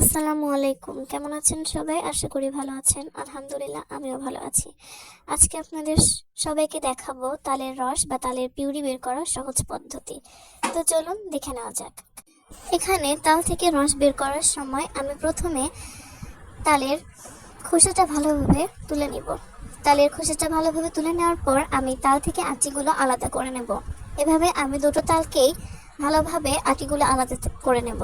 আসসালামু আলাইকুম। কেমন আছেন সবাই? আশা করি ভালো আছেন। আলহামদুলিল্লাহ, আমিও ভালো আছি। আজকে আপনাদের সবাইকে দেখাবো তালের রস বা তালের পিউরি বের করার সহজ পদ্ধতি। তো চলুন দেখে নেওয়া যাক। এখানে তাল থেকে রস বের করার সময় আমি প্রথমে তালের খোসাটা ভালোভাবে তুলে নিব। তালের খোসাটা ভালোভাবে তুলে নেওয়ার পর আমি তাল থেকে আটিগুলো আলাদা করে নেব। এভাবে আমি দুটো তালকেই ভালোভাবে আটিগুলো আলাদা করে নেব।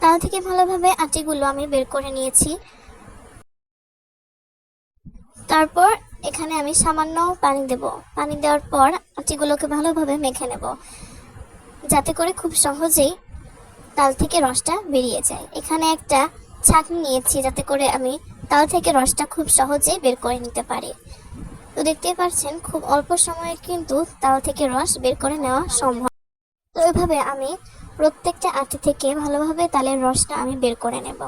তাল থেকে ভালোভাবে আটিগুলো আমি বের করে নিয়েছি। তারপর এখানে আমি সামান্য পানি দেব। পানি দেওয়ার পর আটিগুলোকে ভালোভাবে মেখে নেব। যাতে করে খুব সহজেই তাল থেকে রসটা বেরিয়ে যায়। এখানে একটা ছাঁকনি নিয়েছি যাতে করে আমি তাল থেকে রসটা খুব সহজেই বের করে নিতে পারি। তো দেখতেই পাচ্ছেন, খুব অল্প সময়ে কিন্তু তাল থেকে রস বের করে নেওয়া সম্ভব। তো আমি প্রত্যেকটা আটি থেকে ভালোভাবে তালের রসটা আমি বের করে নেব।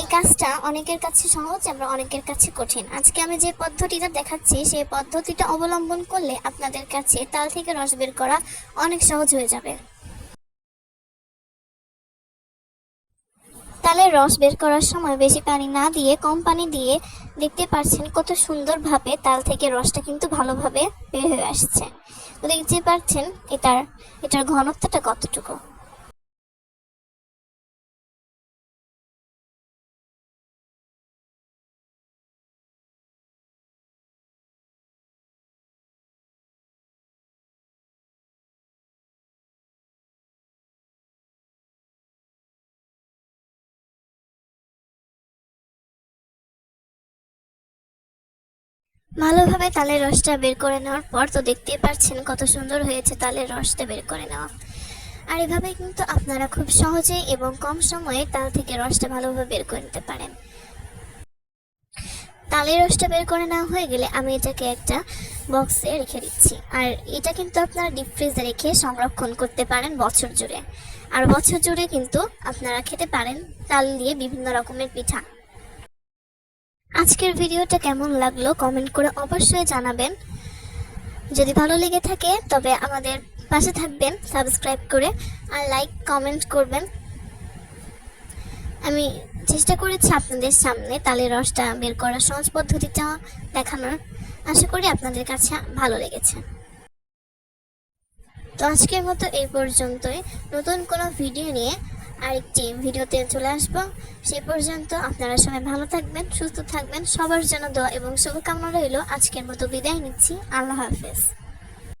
এই কাজটা অনেকের কাছে সহজ আবার অনেকের কাছে কঠিন। আজকে আমি যে পদ্ধতিটা দেখাচ্ছি, সেই পদ্ধতিটা অবলম্বন করলে আপনাদের কাছে তাল থেকে রস বের করা অনেক সহজ হয়ে যাবে। তালের রস বের করার সময় বেশি পানি না দিয়ে, কম পানি দিয়ে দেখতে পাচ্ছেন কত সুন্দরভাবে তাল থেকে রসটা কিন্তু ভালোভাবে বের হয়ে আসছে। দেখতে পাচ্ছেন এটার এটার ঘনত্বটা কতটুকু? ভালোভাবে তালের রসটা বের করে নেওয়ার পর তো দেখতেই পাচ্ছেন কত সুন্দর হয়েছে তালের রসটা বের করে নেওয়া। আর এভাবে কিন্তু আপনারা খুব সহজেই এবং কম সময়ে তাল থেকে রসটা ভালোভাবে বের করে নিতে পারেন। তালের রসটা বের করে নেওয়া হয়ে গেলে আমি এটাকে একটা বক্সে রেখে দিচ্ছি। আর এটা কিন্তু আপনারা ডিপ ফ্রিজে রেখে সংরক্ষণ করতে পারেন বছর জুড়ে। আর বছর জুড়ে কিন্তু আপনারা খেতে পারেন তাল দিয়ে বিভিন্ন রকমের পিঠা। আজকের ভিডিওটা কেমন লাগল কমেন্ট করে অবশ্যই জানাবেন। যদি ভালো লেগে থাকে, তবে আমাদের পাশে থাকবেন, সাবস্ক্রাইব করে আর লাইক, কমেন্ট করবেন। আমি চেষ্টা করেছি আপনাদের সামনে তালের রসটা বের করার সহজ পদ্ধতিটা দেখানোর। আশা করি আপনাদের কাছে ভালো লেগেছে। তো আজকের মতো এই পর্যন্তই। নতুন কোনো ভিডিও নিয়ে আরেকটি ভিডিওতে চলে আসব। সে পর্যন্ত আপনারা সবাই ভালো থাকবেন, সুস্থ থাকবেন। সবার জন্য দোয়া এবং শুভকামনা রইল। আজকের মতো বিদায় নিচ্ছি। আল্লাহ হাফেজ।